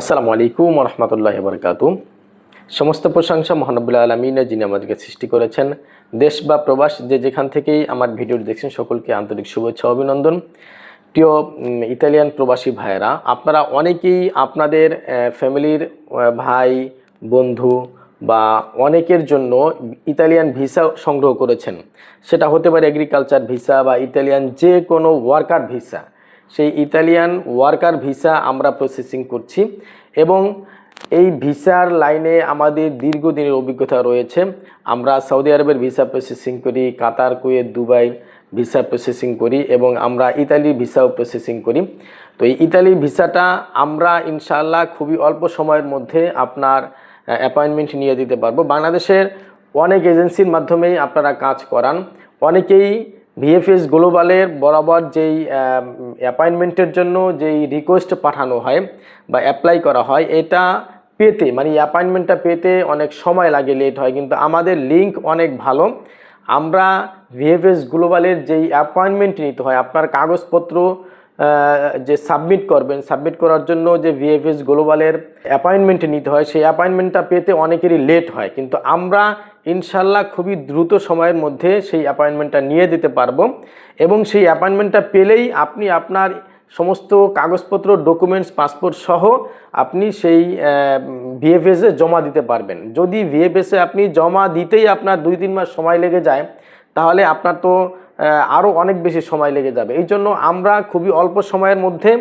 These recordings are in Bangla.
আসসালামু আলাইকুম রহমতুল্লাহ বরকাত সমস্ত প্রশংসা মহানবুল্লাহ আলমিনা যিনি আমাদেরকে সৃষ্টি করেছেন। দেশ বা প্রবাস যে যেখান থেকেই আমার ভিডিও দেখছেন, সকলকে আন্তরিক শুভেচ্ছা, অভিনন্দন। প্রিয় ইতালিয়ান প্রবাসী ভাইয়েরা, আপনারা অনেকেই আপনাদের ফ্যামিলির ভাই, বন্ধু বা অনেকের জন্য ইতালিয়ান ভিসা সংগ্রহ করেছেন। সেটা হতে পারে এগ্রিকালচার ভিসা বা ইতালিয়ান যে কোনো ওয়ার্কার ভিসা। সেই ইতালিয়ান ওয়ার্কার ভিসা আমরা প্রসেসিং করছি এবং এই ভিসার লাইনে আমাদের দীর্ঘদিনের অভিজ্ঞতা রয়েছে। আমরা সৌদি আরবের ভিসা প্রসেসিং করি, Qatar, Kuwait, Dubai visa processing করি এবং আমরা ইতালি ভিসাও প্রসেসিং করি। তো এই ইতালি ভিসাটা আমরা ইনশাল্লাহ খুবই অল্প সময়ের মধ্যে আপনার অ্যাপয়েন্টমেন্ট নিয়ে দিতে পারব। বাংলাদেশের অনেক এজেন্সির মাধ্যমেই আপনারা কাজ করান। অনেকেই ভিএফএস গ্লোবালের বরাবর যেই অ্যাপয়েন্টমেন্টের জন্য যেই রিকোয়েস্ট পাঠানো হয় বা অ্যাপ্লাই করা হয়, এটা পেতে মানে অ্যাপয়েন্টমেন্টটা পেতে অনেক সময় লাগে লেট হয়, কিন্তু আমাদের লিঙ্ক অনেক ভালো। আমরা ভিএফএস গ্লোবালের যেই অ্যাপয়েন্টমেন্ট নিতে হয়, আপনার কাগজপত্র যে সাবমিট করবেন সাবমিট করার জন্য যে ভিএফএস গ্লোবালের অ্যাপয়েন্টমেন্ট নিতে হয়, সেই অ্যাপয়েন্টমেন্টটা পেতে অনেকেরই লেট হয়। কিন্তু আমরা ইনশাল্লাহ খুবই দ্রুত সময়ের মধ্যে সেই অ্যাপয়েন্টমেন্টটা নিয়ে দিতে পারব এবং সেই অ্যাপয়েন্টমেন্টটা পেলেই আপনি আপনার সমস্ত কাগজপত্র ডকুমেন্টস পাসপোর্ট সহ আপনি সেই ভিএফএসে জমা দিতে পারবেন। যদি ভিএফএসে আপনি জমা দিতেই আপনার দুই তিন মাস সময় লেগে যায়, তাহলে আপনার তো আরও অনেক বেশি সময় লেগে যাবে। এই জন্য আমরা খুবই অল্প সময়ের মধ্যে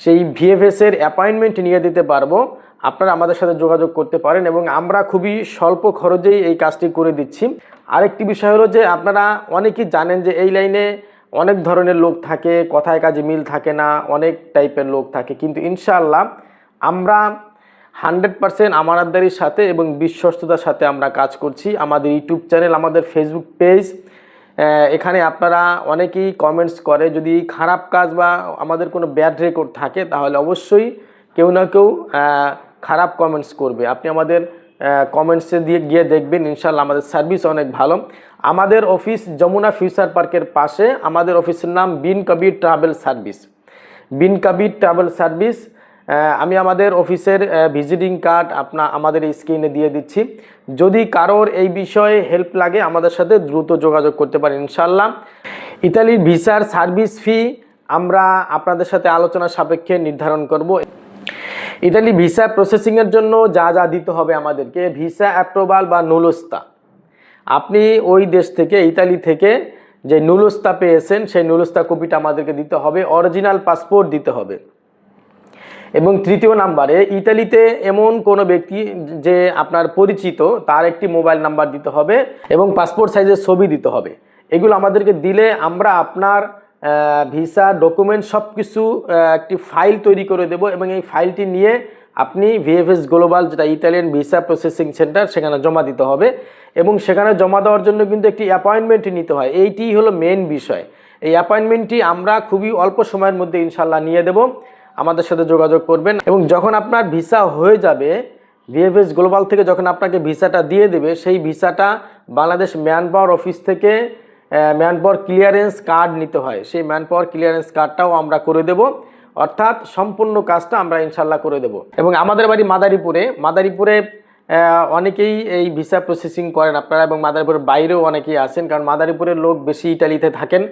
সেই ভিএফএসের অ্যাপয়েন্টমেন্ট নিয়ে দিতে পারব। আপনারা আমাদের সাথে যোগাযোগ করতে পারেন এবং আমরা খুবই স্বল্প খরচেই এই কাজটি করে দিচ্ছি। আরেকটি বিষয় হলো যে আপনারা অনেকেই জানেন যে এই লাইনে অনেক ধরনের লোক থাকে, কথায় কাজে মিল থাকে না, অনেক টাইপের লোক থাকে। কিন্তু ইনশাআল্লাহ আমরা হান্ড্রেড পারসেন্ট আমানতদারির সাথে এবং বিশ্বস্ততার সাথে আমরা কাজ করছি। আমাদের ইউটিউব চ্যানেল, আমাদের ফেসবুক পেজ এখানে আপনারা অনেকেই কমেন্টস করে, যদি খারাপ কাজ বা আমাদের কোনো ব্যাড রেকর্ড থাকে, তাহলে অবশ্যই কেউ না কেউ খারাপ কমেন্টস করবে। আপনি আমাদের কমেন্টসে দিয়ে, গিয়ে দেখবেন ইনশাল্লাহ আমাদের সার্ভিস অনেক ভালো। আমাদের অফিস যমুনা ফিউচার পার্কের পাশে, আমাদের অফিসের নাম Bin Kabir travel service Bin Kabir travel service আমি আমাদের অফিসের ভিজিটিং কার্ড আপনা, আমাদের স্ক্রিনে দিয়ে দিচ্ছি। যদি কারোর এই বিষয়ে হেল্প লাগে, আমাদের সাথে দ্রুত যোগাযোগ করতে পারেন ইনশাল্লাহ ইতালির ভিসার সার্ভিস ফি আমরা আপনাদের সাথে আলোচনা সাপেক্ষে নির্ধারণ করব। ইতালি ভিসা প্রসেসিংয়ের জন্য যা যা দিতে হবে আমাদেরকে, ভিসা অ্যাপ্রুভাল বা নুলস্তা। আপনি ওই দেশ থেকে, ইতালি থেকে যে নুলস্তা পেয়েছেন, সেই নুলস্তা কপিটা আমাদেরকে দিতে হবে অরিজিনাল পাসপোর্ট দিতে হবে। এবং তৃতীয় নাম্বারে, ইতালিতে এমন কোনো ব্যক্তি যে আপনার পরিচিত, তার একটি মোবাইল নাম্বার দিতে হবে এবং পাসপোর্ট সাইজের ছবি দিতে হবে। এগুলো আমাদেরকে দিলে আমরা আপনার ভিসা ডকুমেন্ট সব কিছু একটি ফাইল তৈরি করে দেব এবং এই ফাইলটি নিয়ে আপনি ভিএফএস গ্লোবাল যেটা ইতালিয়ান ভিসা প্রসেসিং সেন্টার, সেখানে জমা দিতে হবে এবং সেখানে জমা দেওয়ার জন্য কিন্তু একটি অ্যাপয়েন্টমেন্ট নিতে হয়। এইটি হলো মেন বিষয়। এই অ্যাপয়েন্টমেন্টটি আমরা খুবই অল্প সময়ের মধ্যে ইনশাল্লাহ নিয়ে দেব। আমাদের সাথে যোগাযোগ করবেন এবং যখন আপনার ভিসা হয়ে যাবে, ভিএফএস গ্লোবাল থেকে যখন আপনাকে ভিসাটা দিয়ে দেবে, সেই ভিসাটা বাংলাদেশ ম্যান পাওয়ার অফিস থেকে ম্যান পাওয়ার ক্লিয়ারেন্স কার্ড নিতে হয়। সেই ম্যান পাওয়ার ক্লিয়ারেন্স কার্ডটাও আমরা করে দেব। অর্থাৎ সম্পূর্ণ কাজটা আমরা ইনশাল্লাহ করে দেব। এবং আমাদের বাড়ি মাদারীপুরে মাদারীপুরে অনেকেই এই ভিসা প্রসেসিং করেন আপনারা এবং মাদারীপুরের বাইরেও অনেকেই আসেন কারণ মাদারীপুরের লোক বেশি ইটালিতে থাকেন।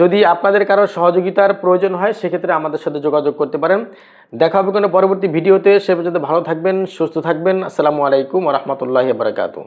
যদি আপনাদের কারও সহযোগিতার প্রয়োজন হয়, সেক্ষেত্রে আমাদের সাথে যোগাযোগ করতে পারেন। দেখা হবে কোনো পরবর্তী ভিডিওতে। সে পর্যন্ত ভালো থাকবেন, সুস্থ থাকবেন। আসসালামু আলাইকুম রহমতুল্লাহ বারকাতু